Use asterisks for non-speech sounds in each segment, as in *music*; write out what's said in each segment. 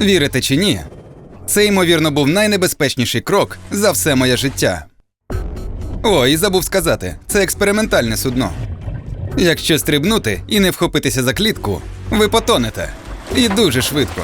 Вірите чи ні? Це, ймовірно, був найнебезпечніший крок за все моє життя. О, і забув сказати, це експериментальне судно. Якщо стрибнути і не вхопитися за клітку, ви потонете. І дуже швидко.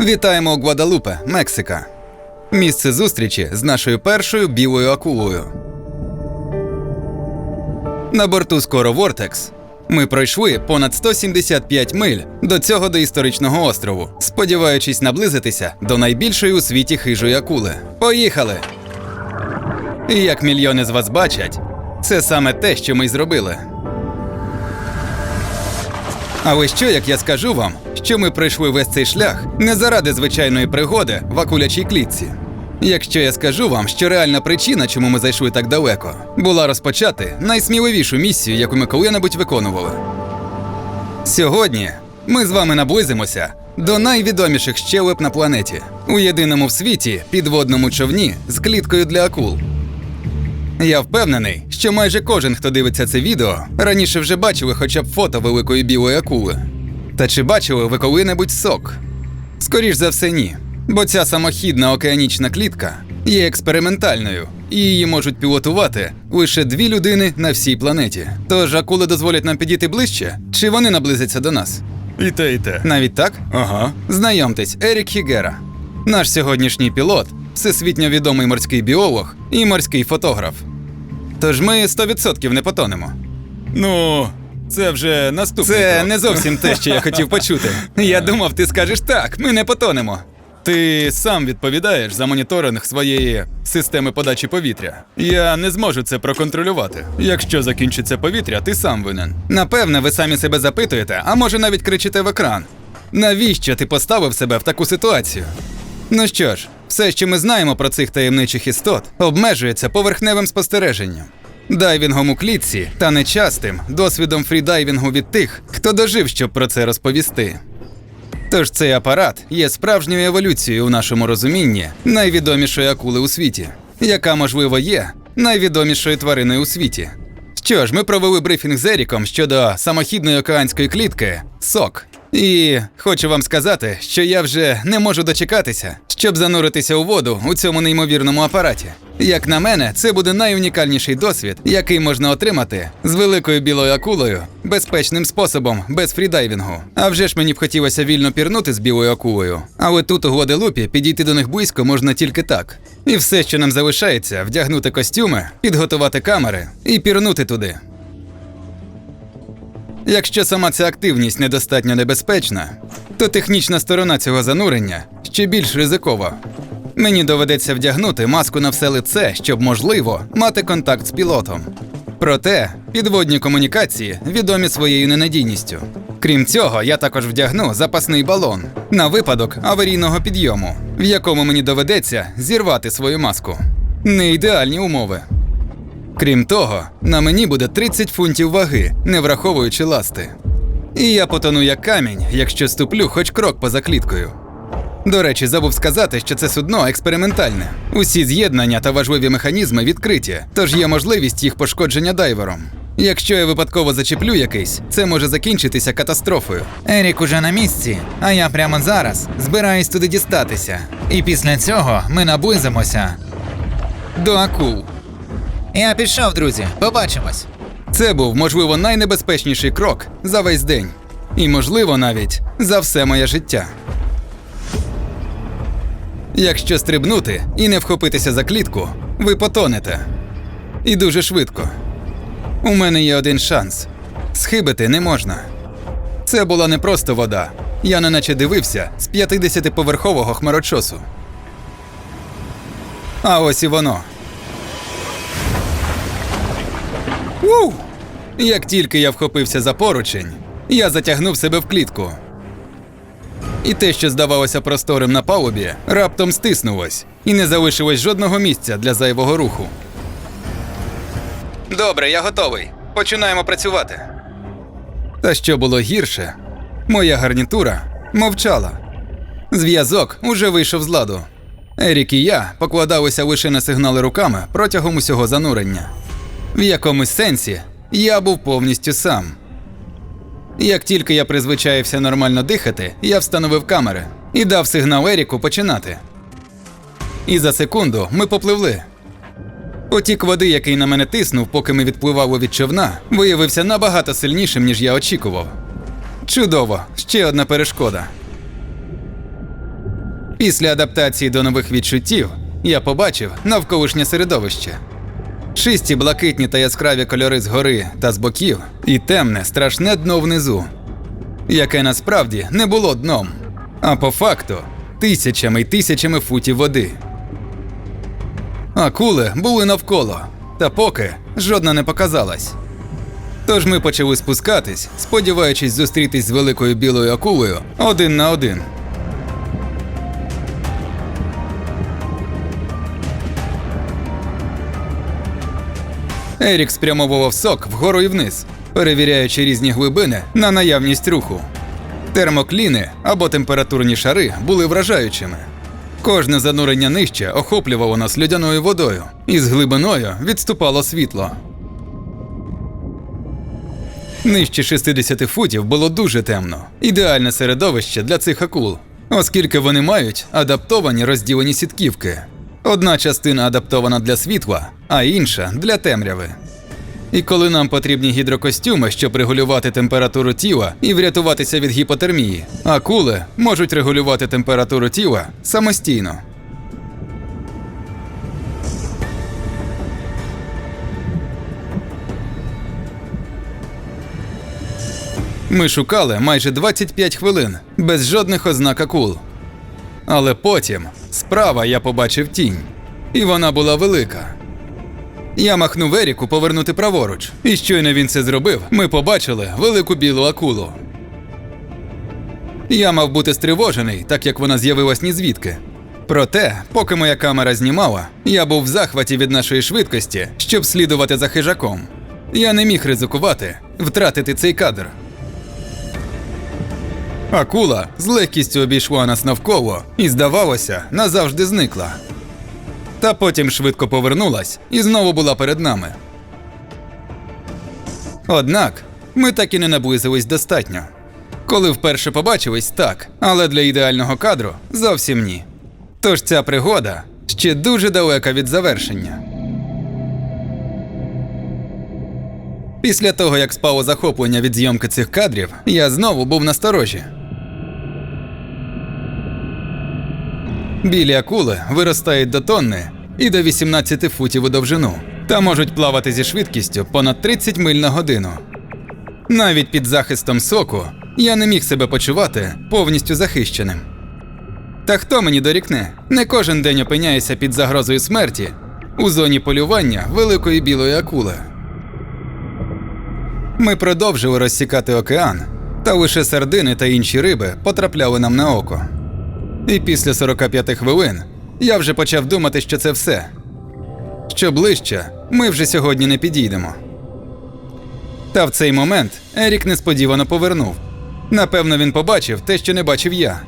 Вітаємо у Гвадалупе, Мексика. Місце зустрічі з нашою першою білою акулою. На борту скоро Вортекс. Ми пройшли понад 175 миль до цього доісторичного острову, сподіваючись наблизитися до найбільшої у світі хижої акули. Поїхали! І як мільйони з вас бачать, це саме те, що ми й зробили. Але що, як я скажу вам, що ми пройшли весь цей шлях не заради звичайної пригоди в акулячій клітці? Якщо я скажу вам, що реальна причина, чому ми зайшли так далеко, була розпочати найсміливішу місію, яку ми коли-небудь виконували. Сьогодні ми з вами наблизимося до найвідоміших щелеп на планеті у єдиному в світі підводному човні з кліткою для акул. Я впевнений, що майже кожен, хто дивиться це відео, раніше вже бачили хоча б фото великої білої акули. Та чи бачили ви коли-небудь сок? Скоріш за все, ні. Бо ця самохідна океанічна клітка є експериментальною, і її можуть пілотувати лише дві людини на всій планеті. Тож акули дозволять нам підійти ближче, чи вони наблизяться до нас? І те, і те. Навіть так? Ага. Знайомтесь, Ерік Хігера. Наш сьогоднішній пілот, всесвітньо відомий морський біолог і морський фотограф. Тож ми 100% не потонемо. Ну, це вже наступний. Це крок. не зовсім те, що я хотів почути. *laughs* Я думав, ти скажеш так, ми не потонемо. Ти сам відповідаєш за моніторинг своєї системи подачі повітря. Я не зможу це проконтролювати. Якщо закінчиться повітря, ти сам винен. Напевне, ви самі себе запитуєте, а може навіть кричите в екран. Навіщо ти поставив себе в таку ситуацію? Ну що ж, все, що ми знаємо про цих таємничих істот, обмежується поверхневим спостереженням, дайвінгом у клітці та нечастим досвідом фрідайвінгу від тих, хто дожив, щоб про це розповісти. Тож цей апарат є справжньою еволюцією у нашому розумінні найвідомішої акули у світі, яка, можливо, є найвідомішою твариною у світі. Що ж, ми провели брифінг з Еріком щодо самохідної океанської клітки СОК. І хочу вам сказати, що я вже не можу дочекатися, щоб зануритися у воду у цьому неймовірному апараті. Як на мене, це буде найунікальніший досвід, який можна отримати з великою білою акулою безпечним способом, без фрідайвінгу. А вже ж мені б хотілося вільно пірнути з білою акулою. Але тут у Гваделупі підійти до них близько можна тільки так. І все, що нам залишається, вдягнути костюми, підготувати камери і пірнути туди. Якщо сама ця активність недостатньо небезпечна, то технічна сторона цього занурення ще більш ризикова. Мені доведеться вдягнути маску на все лице, щоб можливо мати контакт з пілотом. Проте підводні комунікації відомі своєю ненадійністю. Крім цього, я також вдягну запасний балон на випадок аварійного підйому, в якому мені доведеться зірвати свою маску. Не ідеальні умови. Крім того, на мені буде 30 фунтів ваги, не враховуючи ласти. І я потону як камінь, якщо ступлю хоч крок поза кліткою. До речі, забув сказати, що це судно експериментальне. Усі з'єднання та важливі механізми відкриті, тож є можливість їх пошкодження дайвером. Якщо я випадково зачеплю якийсь, це може закінчитися катастрофою. Ерік уже на місці, а я прямо зараз збираюсь туди дістатися. І після цього ми наблизимося. До акул. Я пішов, друзі, побачимось. Це був, можливо, найнебезпечніший крок за весь день. І, можливо, навіть за все моє життя. Якщо стрибнути і не вхопитися за клітку, ви потонете. І дуже швидко. У мене є один шанс. Схибити не можна. Це була не просто вода. Я неначе дивився з 50-поверхового хмарочосу. А ось і воно. Уу! Як тільки я вхопився за поручень, я затягнув себе в клітку. І те, що здавалося просторим на палубі, раптом стиснулось, і не залишилось жодного місця для зайвого руху. Добре, я готовий. Починаємо працювати. Та що було гірше, моя гарнітура мовчала. Зв'язок уже вийшов з ладу. Ерік і я покладалися лише на сигнали руками протягом усього занурення. В якомусь сенсі я був повністю сам. Як тільки я призвичаївся нормально дихати, я встановив камери і дав сигнал Еріку починати. І за секунду ми попливли. Потік води, який на мене тиснув, поки ми відпливали від човна, виявився набагато сильнішим, ніж я очікував. Чудово, ще одна перешкода. Після адаптації до нових відчуттів я побачив навколишнє середовище. Чисті блакитні та яскраві кольори згори та з боків, і темне, страшне дно внизу, яке насправді не було дном, а по факту тисячами й тисячами футів води. Акули були навколо, та поки жодна не показалась. Тож ми почали спускатись, сподіваючись зустрітись з великою білою акулою один на один. Ерік спрямовував сок вгору і вниз, перевіряючи різні глибини на наявність руху. Термокліни або температурні шари були вражаючими. Кожне занурення нижче охоплювало нас льодяною водою, і з глибиною відступало світло. Нижче 60 футів було дуже темно, ідеальне середовище для цих акул, оскільки вони мають адаптовані розділені сітківки. Одна частина адаптована для світла, а інша для темряви. І коли нам потрібні гідрокостюми, щоб регулювати температуру тіла і врятуватися від гіпотермії, акули можуть регулювати температуру тіла самостійно. Ми шукали майже 25 хвилин без жодних ознак акул. Але потім справа я побачив тінь, і вона була велика. Я махнув Еріку повернути праворуч, і щойно він це зробив, ми побачили велику білу акулу. Я мав бути стривожений, так як вона з'явилась ні звідки. Проте, поки моя камера знімала, я був в захваті від нашої швидкості, щоб слідувати за хижаком. Я не міг ризикувати, втратити цей кадр. Акула з легкістю обійшла нас навколо і, здавалося, назавжди зникла. Та потім швидко повернулась і знову була перед нами. Однак ми так і не наблизились достатньо. Коли вперше побачились, так, але для ідеального кадру зовсім ні. Тож ця пригода ще дуже далека від завершення. Після того, як спало захоплення від зйомки цих кадрів, я знову був насторожі. Білі акули виростають до тонни і до 18 футів у довжину та можуть плавати зі швидкістю понад 30 миль на годину. Навіть під захистом соку я не міг себе почувати повністю захищеним. Та хто мені дорікне? Не кожен день опиняюся під загрозою смерті у зоні полювання великої білої акули. Ми продовжили розсікати океан, та лише сардини та інші риби потрапляли нам на око. І після 45 хвилин я вже почав думати, що це все. Що ближче, ми вже сьогодні не підійдемо. Та в цей момент Ерік несподівано повернув. Напевно, він побачив те, що не бачив я.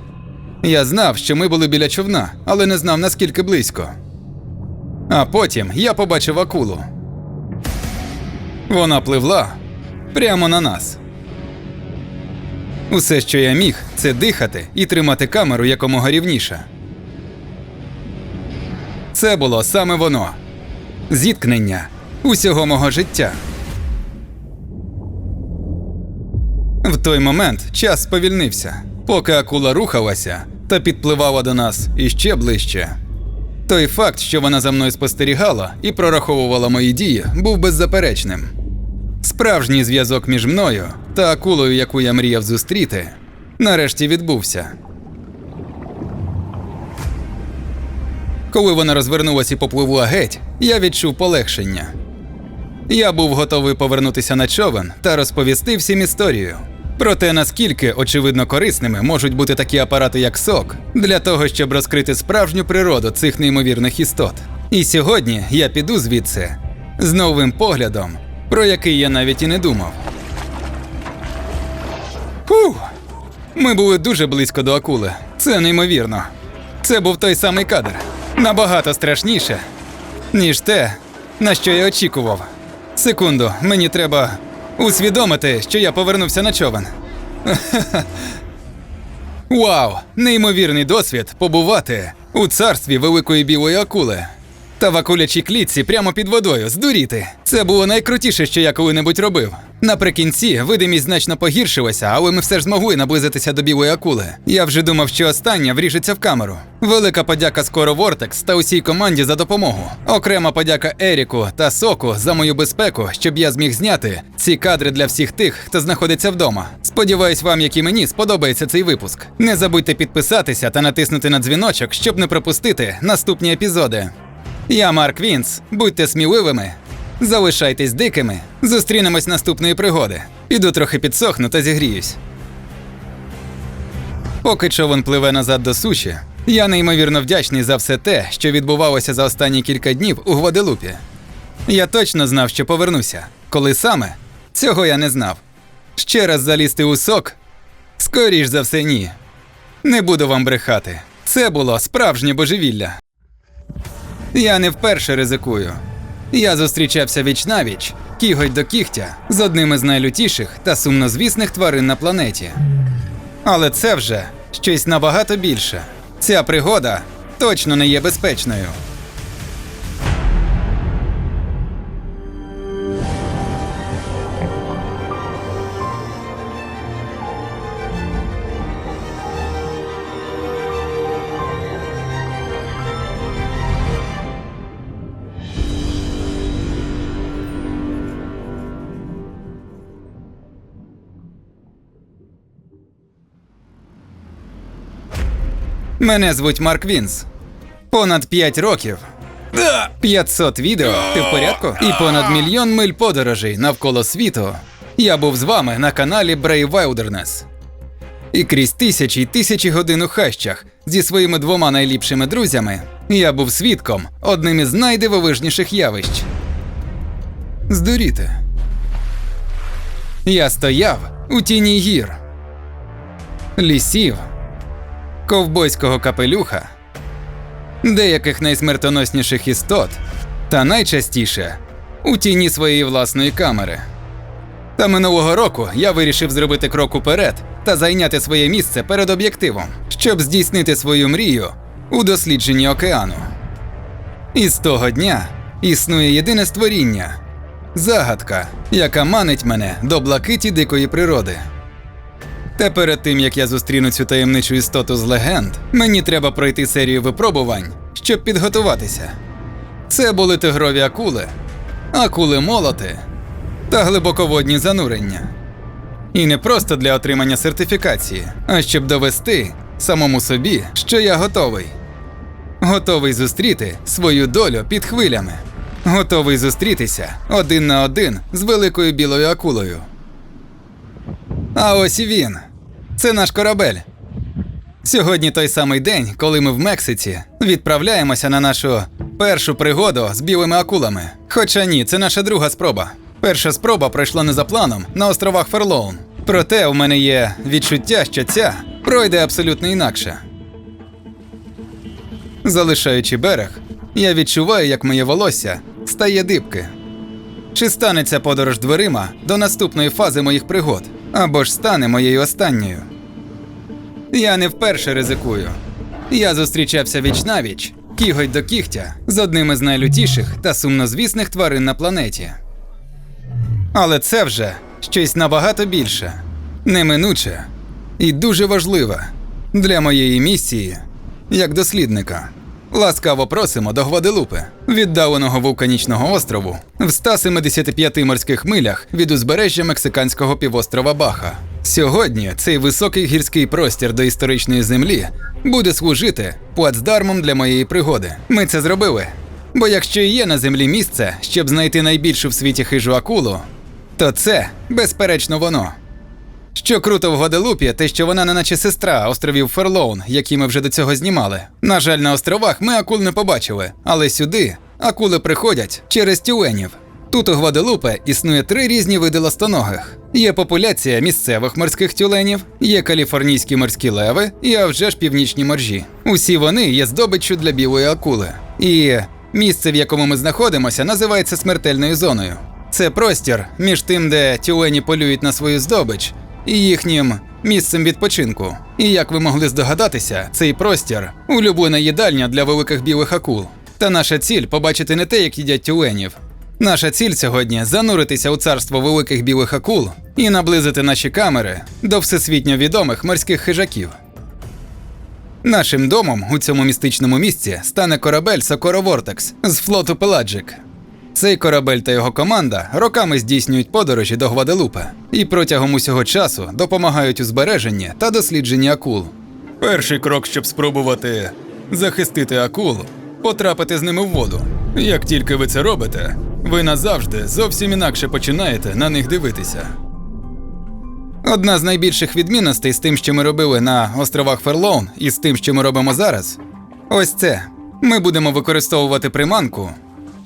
Я знав, що ми були біля човна, але не знав наскільки близько. А потім я побачив акулу. Вона пливла прямо на нас. Усе, що я міг, це дихати і тримати камеру якомога рівніше. Це було саме воно зіткнення усього мого життя. В той момент час сповільнився, поки акула рухалася та підпливала до нас іще ближче. Той факт, що вона за мною спостерігала і прораховувала мої дії, був беззаперечним. Справжній зв'язок між мною та акулою, яку я мріяв зустріти, нарешті відбувся. Коли вона розвернулась і попливла геть, я відчув полегшення. Я був готовий повернутися на човен та розповісти всім історію. Про те, наскільки очевидно корисними можуть бути такі апарати, як сок, для того, щоб розкрити справжню природу цих неймовірних істот. І сьогодні я піду звідси з новим поглядом, про який я навіть і не думав. Фух! Ми були дуже близько до акули. Це неймовірно. Це був той самий кадр. Набагато страшніше, ніж те, на що я очікував. Секунду, мені треба усвідомити, що я повернувся на човен. *laughs* Вау! Неймовірний досвід побувати у царстві великої білої акули. Та в акулячій клітці прямо під водою здуріти. Це було найкрутіше, що я коли-небудь робив. Наприкінці видимість значно погіршилася, але ми все ж змогли наблизитися до білої акули. Я вже думав, що остання вріжеться в камеру. Велика подяка Скоро Вортекс та усій команді за допомогу. Окрема подяка Еріку та Соку за мою безпеку, щоб я зміг зняти ці кадри для всіх тих, хто знаходиться вдома. Сподіваюсь, вам, як і мені, сподобається цей випуск. Не забудьте підписатися та натиснути на дзвіночок, щоб не пропустити наступні епізоди. Я Марк Вінс. Будьте сміливими. Залишайтесь дикими. Зустрінемось наступної пригоди. Піду трохи підсохну та зігріюсь. Поки човен пливе назад до суші, я неймовірно вдячний за все те, що відбувалося за останні кілька днів у Гваделупі. Я точно знав, що повернуся. Коли саме? Цього я не знав. Ще раз залізти у сок? Скоріш за все, ні. Не буду вам брехати. Це було справжнє божевілля. Я не вперше ризикую. Я зустрічався віч-навіч, кіготь до кігтя, з одним із найлютіших та сумнозвісних тварин на планеті. Але це вже щось набагато більше. Ця пригода точно не є безпечною. Мене звуть Марк Вінс. Понад 5 років. 500 відео, ти в порядку? І понад мільйон миль подорожей навколо світу. Я був з вами на каналі Brave Wilderness. І крізь тисячі й тисячі годин у хащах зі своїми двома найліпшими друзями я був свідком одним із найдивовижніших явищ. Здуріти. Я стояв у тіні гір, лісів, ковбойського капелюха, деяких найсмертоносніших істот, та найчастіше у тіні своєї власної камери. Та минулого року я вирішив зробити крок уперед та зайняти своє місце перед об'єктивом, щоб здійснити свою мрію у дослідженні океану. І з того дня існує єдине створіння загадка, яка манить мене до блакиті дикої природи. Та перед тим як я зустріну цю таємничу істоту з легенд, мені треба пройти серію випробувань, щоб підготуватися. Це були тигрові акули, акули молоти та глибоководні занурення. І не просто для отримання сертифікації, а щоб довести самому собі, що я готовий. Готовий зустріти свою долю під хвилями. Готовий зустрітися один на один з великою білою акулою. А ось він. Це наш корабель. Сьогодні той самий день, коли ми в Мексиці відправляємося на нашу першу пригоду з білими акулами. Хоча ні, це наша друга спроба. Перша спроба пройшла не за планом на островах Ферлоун. Проте у мене є відчуття, що ця пройде абсолютно інакше. Залишаючи берег, я відчуваю, як моє волосся стає дибки. Чи станеться подорож дверима до наступної фази моїх пригод, або ж стане моєю останньою? Я не вперше ризикую. Я зустрічався віч-навіч, кіготь до кігтя з одним із найлютіших та сумнозвісних тварин на планеті. Але це вже щось набагато більше, неминуче і дуже важливе для моєї місії як дослідника. Ласкаво просимо до Гваделупи, віддаленого вулканічного острову, в 175 морських милях від узбережжя мексиканського півострова Баха. Сьогодні цей високий гірський простір до історичної землі буде служити плацдармом для моєї пригоди. Ми це зробили. Бо якщо є на землі місце, щоб знайти найбільшу в світі хижу акулу, то це, безперечно, воно. Що круто в Гваделупі, те, що вона не наче сестра островів Ферлоун, які ми вже до цього знімали. На жаль, на островах ми акул не побачили, але сюди акули приходять через тюленів. Тут у Гваделупе існує три різні види ластоногих. Є популяція місцевих морських тюленів, є каліфорнійські морські леви і а вже ж північні моржі. Усі вони є здобиччю для білої акули. І місце, в якому ми знаходимося, називається смертельною зоною. Це простір між тим, де тюлені полюють на свою здобич, і їхнім місцем відпочинку. І як ви могли здогадатися, цей простір улюблена їдальня для великих білих акул. Та наша ціль побачити не те, як їдять тюленів. Наша ціль сьогодні зануритися у царство великих білих акул і наблизити наші камери до всесвітньо відомих морських хижаків. Нашим домом у цьому містичному місці стане корабель Сокоро Вортекс з флоту Пеладжик. Цей корабель та його команда роками здійснюють подорожі до Гваделупе і протягом усього часу допомагають у збереженні та дослідженні акул. Перший крок, щоб спробувати захистити акул, потрапити з ними в воду. Як тільки ви це робите, ви назавжди зовсім інакше починаєте на них дивитися. Одна з найбільших відмінностей з тим, що ми робили на островах Ферлоун, і з тим, що ми робимо зараз, ось це. Ми будемо використовувати приманку,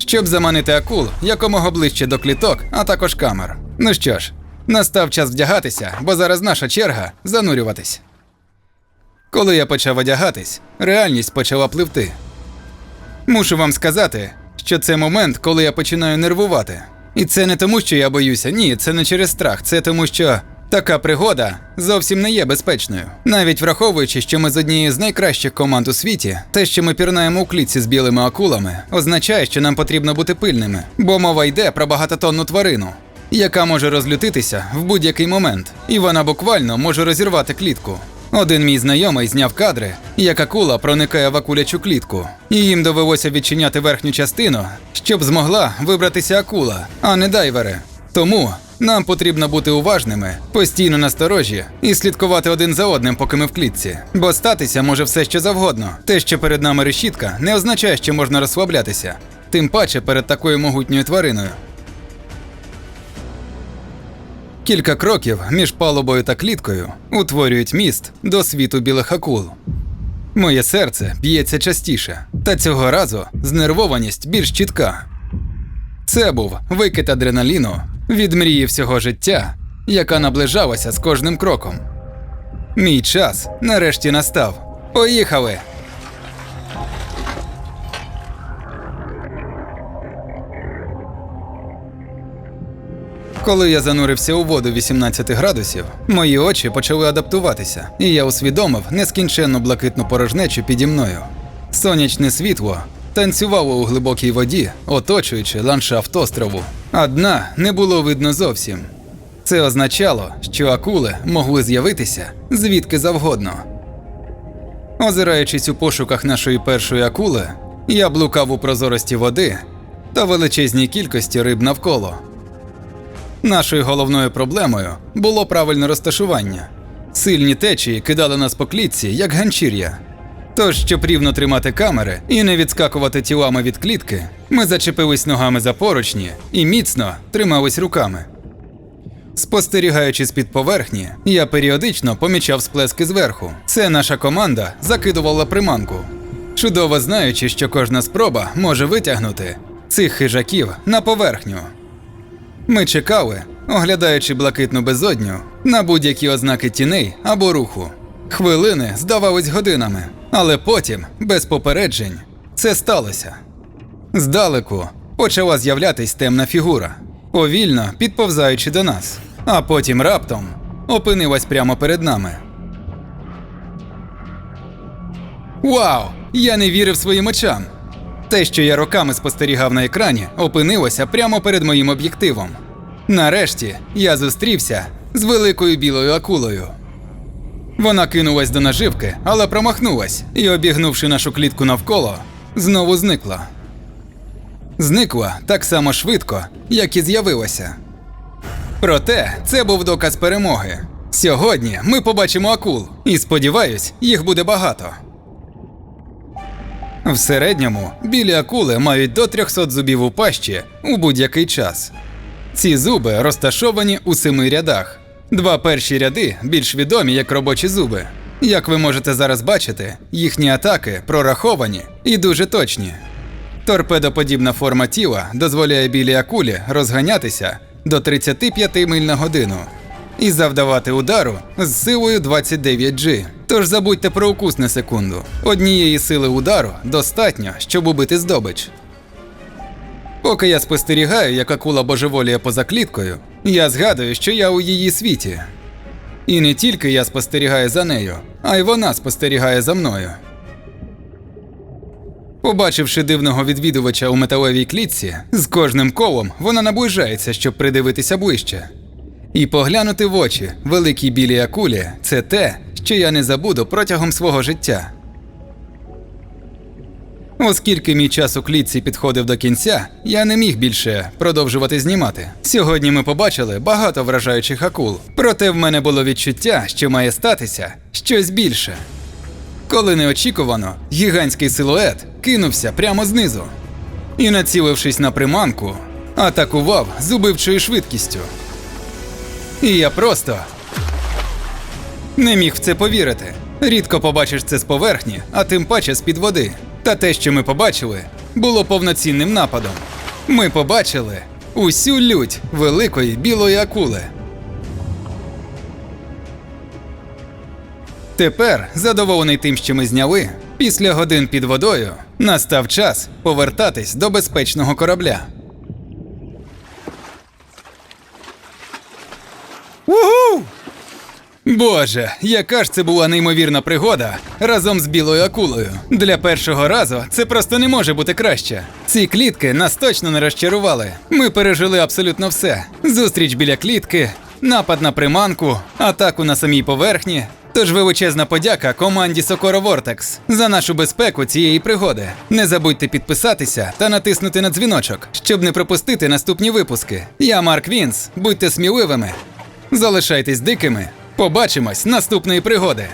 щоб заманити акул якомога ближче до кліток, а також камер. Ну що ж, настав час вдягатися, бо зараз наша черга занурюватись. Коли я почав одягатись, реальність почала пливти. Мушу вам сказати, що це момент, коли я починаю нервувати. І це не тому, що я боюся, ні, це не через страх, це тому, що така пригода зовсім не є безпечною. Навіть враховуючи, що ми з однією з найкращих команд у світі, те, що ми пірнаємо у клітці з білими акулами, означає, що нам потрібно бути пильними, бо мова йде про багатотонну тварину, яка може розлютитися в будь-який момент, і вона буквально може розірвати клітку. Один мій знайомий зняв кадри, як акула проникає в акулячу клітку, і їм довелося відчиняти верхню частину, щоб змогла вибратися акула, а не дайвери. Тому нам потрібно бути уважними, постійно насторожі і слідкувати один за одним, поки ми в клітці. Бо статися може все що завгодно. Те, що перед нами решітка, не означає, що можна розслаблятися. Тим паче перед такою могутньою твариною. Кілька кроків між палубою та кліткою утворюють міст до світу білих акул. Моє серце б'ється частіше, та цього разу знервованість більш чітка. Це був викид адреналіну від мрії всього життя, яка наближалася з кожним кроком. Мій час нарешті настав. Поїхали! Коли я занурився у воду 18 градусів, мої очі почали адаптуватися, і я усвідомив нескінченну блакитну порожнечу піді мною. Сонячне світло танцювало у глибокій воді, оточуючи ландшафт острову, а не було видно зовсім. Це означало, що акули могли з'явитися звідки завгодно. Озираючись у пошуках нашої першої акули, я блукав у прозорості води та величезній кількості риб навколо. Нашою головною проблемою було правильне розташування. Сильні течії кидали нас по клітці, як ганчір'я. Тож, щоб рівно тримати камери і не відскакувати тілами від клітки, ми зачепились ногами за поручні і міцно тримались руками. Спостерігаючи з-під поверхні, я періодично помічав сплески зверху. Це наша команда закидувала приманку, чудово знаючи, що кожна спроба може витягнути цих хижаків на поверхню. Ми чекали, оглядаючи блакитну безодню на будь-які ознаки тіней або руху. Хвилини здавались годинами, але потім, без попереджень, це сталося. Здалеку почала з'являтись темна фігура, повільно підповзаючи до нас, а потім раптом опинилась прямо перед нами. Вау! Я не вірив своїм очам. Те, що я роками спостерігав на екрані, опинилося прямо перед моїм об'єктивом. Нарешті я зустрівся з великою білою акулою. Вона кинулась до наживки, але промахнулась і, обігнувши нашу клітку навколо, знову зникла. Зникла так само швидко, як і з'явилася. Проте це був доказ перемоги. Сьогодні ми побачимо акул, і сподіваюсь, їх буде багато. В середньому білі акули мають до 300 зубів у пащі у будь-який час. Ці зуби розташовані у семи рядах, Два перші ряди більш відомі як робочі зуби. Як ви можете зараз бачити, їхні атаки прораховані і дуже точні. Торпедоподібна форма тіла дозволяє білій акулі розганятися до 35 миль на годину і завдавати удару з силою 29G. Тож забудьте про укус на секунду. Однієї сили удару достатньо, щоб убити здобич. Поки я спостерігаю, як акула божеволіє поза кліткою, я згадую, що я у її світі. І не тільки я спостерігаю за нею, а й вона спостерігає за мною. Побачивши дивного відвідувача у металевій клітці, з кожним колом вона наближається, щоб придивитися ближче. І поглянути в очі великій білій акулі це те, що я не забуду протягом свого життя. Оскільки мій час у клітці підходив до кінця, я не міг більше продовжувати знімати. Сьогодні ми побачили багато вражаючих акул, проте в мене було відчуття, що має статися щось більше. Коли неочікувано, гігантський силует кинувся прямо знизу і, націлившись на приманку, атакував з убивчою швидкістю. І я просто не міг в це повірити. Рідко побачиш це з поверхні, а тим паче з-під води. Та те, що ми побачили, було повноцінним нападом. Ми побачили усю лють великої білої акули. Тепер, задоволений тим, що ми зняли, після годин під водою настав час повертатись до безпечного корабля. Боже, яка ж це була неймовірна пригода разом з білою акулою. Для першого разу це просто не може бути краще. Ці клітки нас точно не розчарували. Ми пережили абсолютно все: зустріч біля клітки, напад на приманку, атаку на самій поверхні. Тож величезна подяка команді Сокоро Вортекс за нашу безпеку цієї пригоди. Не забудьте підписатися та натиснути на дзвіночок, щоб не пропустити наступні випуски. Я Марк Вінс. Будьте сміливими. Залишайтесь дикими. Побачимось наступної пригоди.